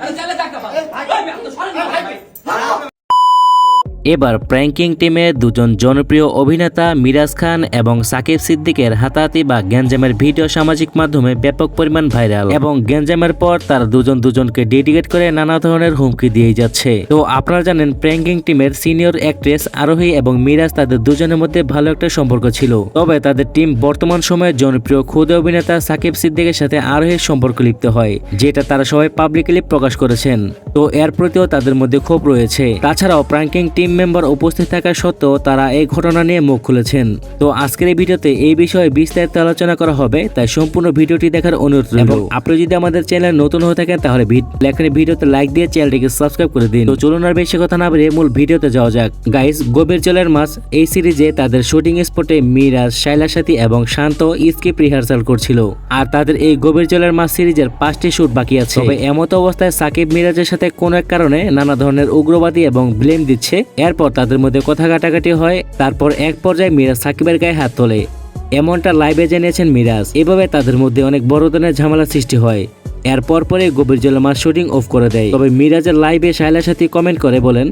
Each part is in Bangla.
আরে চালে দেখা পাবো ভাই। আপনি সরেন না ভাই। এবার প্র্যাঙ্কিং টিমে দুজন জনপ্রিয় অভিনেতা মিরাজ খান এবং সাকিব সিদ্দিকের হাতাহাতি বা গ্যাঞ্জামের ভিডিও সামাজিক মাধ্যমে ব্যাপক পরিমাণ ভাইরাল এবং গ্যাঞ্জামের পর তারা দুজন দুজনকে ডেডিকেট করে নানা ধরনের হুমকি দিয়ে যাচ্ছে। তো আপনারা জানেন প্র্যাঙ্কিং টিমের সিনিয়র অ্যাক্ট্রেস আরোহী এবং মিরাজ তাদের দুজনের মধ্যে ভালো একটা সম্পর্ক ছিল। তবে তাদের টিম বর্তমান সময়ে জনপ্রিয় ক্ষুদে অভিনেতা সাকিব সিদ্দিকের সাথে আরোহীর সম্পর্ক লিপ্ত হয়, যেটা তারা সবাই পাবলিকলি প্রকাশ করেছেন। তো এর প্রতিও তাদের মধ্যে ক্ষোভ রয়েছে। তাছাড়াও প্র্যাঙ্কিং টিম মেম্বার উপস্থিত থাকা সত্ত্বেও তারা এই ঘটনা নিয়ে মুখ খুলেছেন। তো আজকের এই ভিডিওতে এই বিষয়ে বিস্তারিত আলোচনা করা হবে তাই সম্পূর্ণ ভিডিওটি দেখার অনুরোধ রইল। আপনি যদি আমাদের চ্যানেল নতুন হয়ে থাকেন তাহলে লেখানে ভিডিওতে লাইক দিয়ে চ্যানেলটিকে সাবস্ক্রাইব করে দিন। তো চলুন আর বেশি কথা না বলে মূল ভিডিওতে যাওয়া যাক। গাইস গভীর জলের মাছ এই সিরিজে তাদের শুটিং স্পটে মিরাজ শাইলা সাথী এবং শান্ত স্কিপ রিহার্সাল করছিল। আর তাদের এই গভীর জলের মাছ সিরিজের পাঁচটি শুট বাকি আছে। তবে এমত অবস্থায় সাকিব মিরাজের সাথে কোনো এক কারণে নানা ধরনের উগ্রবাদী এবং ব্লেম দিচ্ছে এরপর তাদের মধ্যে কথা কাটাকাটি হয়, তারপর এক পর্যায়ে মিরাজ সাকিবের গায়ে হাত তোলে। এমনটা লাইভে জানিয়েছেন মিরাজ। এভাবে তাদের মধ্যে অনেক বড় ধরনের ঝামেলা সৃষ্টি হয়। এরপর পরে গভীর জলে মাছ শুটিং অফ করে দেয়। তবে মিরাজের লাইভে শাইলার সাথে কমেন্ট করে বলেন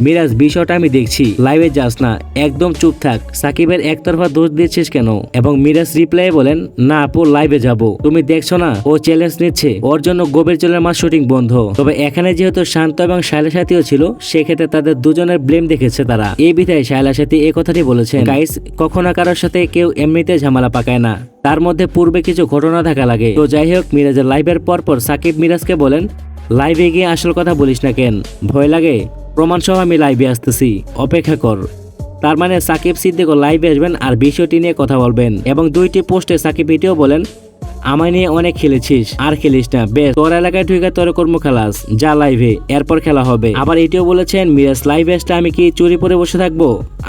মিরাজ, বিষয়টা আমি দেখছি। লাইভে যাস না। একদম চুপ থাক। সাকিবের একতরফা দোষ দিচ্ছিস কেন? এবং মিরাজ রিপ্লাই বলেন, না আপু লাইভে যাব। তুমি দেখছ না? ও চ্যালেঞ্জ নিচ্ছে। ওর জন্য গভীর জলের মাছ শুটিং বন্ধ। তবে এখানে যেহেতু শান্ত এবং শায়লা সাথীও ছিল, সেক্ষেত্রে তাদের দুজনের ব্লেম দেখেছে তারা। এই বিধায় শায়লা সাথী এ কথাটি বলেছেন গাইস কখনো কারোর সাথে কেউ এমনিতে ঝামেলা পাকায় না। তার মধ্যে পূর্বে কিছু ঘটনা থাকা লাগে। তো যাই হোক, মিরাজের লাইভের পর পর সাকিব মিরাজকে বলেন লাইভে গিয়ে আসল কথা বলিস না কেন? ভয় লাগে? প্রমাণ সহ আমি লাইভে আসতেছি। অপেক্ষা কর। তার মানে সাকিব সিদ্দিকও লাইভে আসবেন আর বিষয়টি নিয়ে কথা বলবেন। এবং দুইটি পোস্টে সাকিব এটিও বলেন আমায় নিয়ে অনেক খেলেছিস, আর খেলিস না, বেশ। তোর এলাকায় ঢুকে তোর কর্ম খেলাস, যা লাইভে এরপর খেলা হবে। আবার এটিও বলেছেন, মিরাজ লাইভে আসলে আমি কি চুরি পরে বসে থাকব?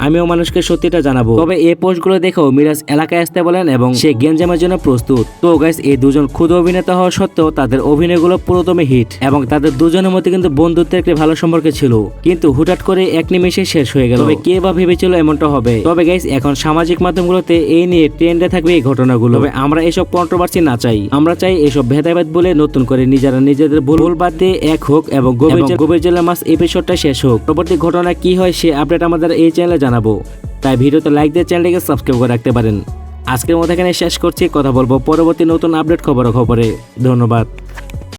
আমিও মানুষকে সত্যিটা জানাব। তবে এই পোস্টগুলো দেখেও মিরাজ এলাকায় আসতে বলেন এবং সে গেঞ্জামের জন্য প্রস্তুত। তো গাইস এই দুজন ক্ষুদ অভিনেতা হওয়া সত্ত্বেও তাদের অভিনয়গুলো পুরোদমে হিট এবং তাদের দুজনের মধ্যে কিন্তু বন্ধুত্বের একটি ভালো সম্পর্ক ছিল। কিন্তু হুটহাট করে এক নিমেষে শেষ হয়ে গেল। তবে কে বা ভেবেছিল এমনটা হবে? তবে গাইস এখন সামাজিক মাধ্যমগুলোতে এই নিয়ে ট্রেন্ডে থাকবে এই ঘটনাগুলো। তবে আমরা এসব কন্ট্রোভার্সি না চাই। আমরা চাই এসব ভেদাভেদ বলে নতুন করে নিজেরা নিজেদের ভুল বাদে দিয়ে এক হোক এবং গভীর জল- মাস এপিসোডটা শেষ হোক। পরবর্তী ঘটনা কি হয় সে আপডেট আমাদের এই চ্যানেলে জানাব। তাই ভিডিওতে লাইক দিয়ে চ্যানেলটিকে সাবস্ক্রাইব করে রাখতে পারেন। আজকের মতো এখানে শেষ করছি। কথা বলব পরবর্তী নতুন আপডেট খবর খবরে ধন্যবাদ।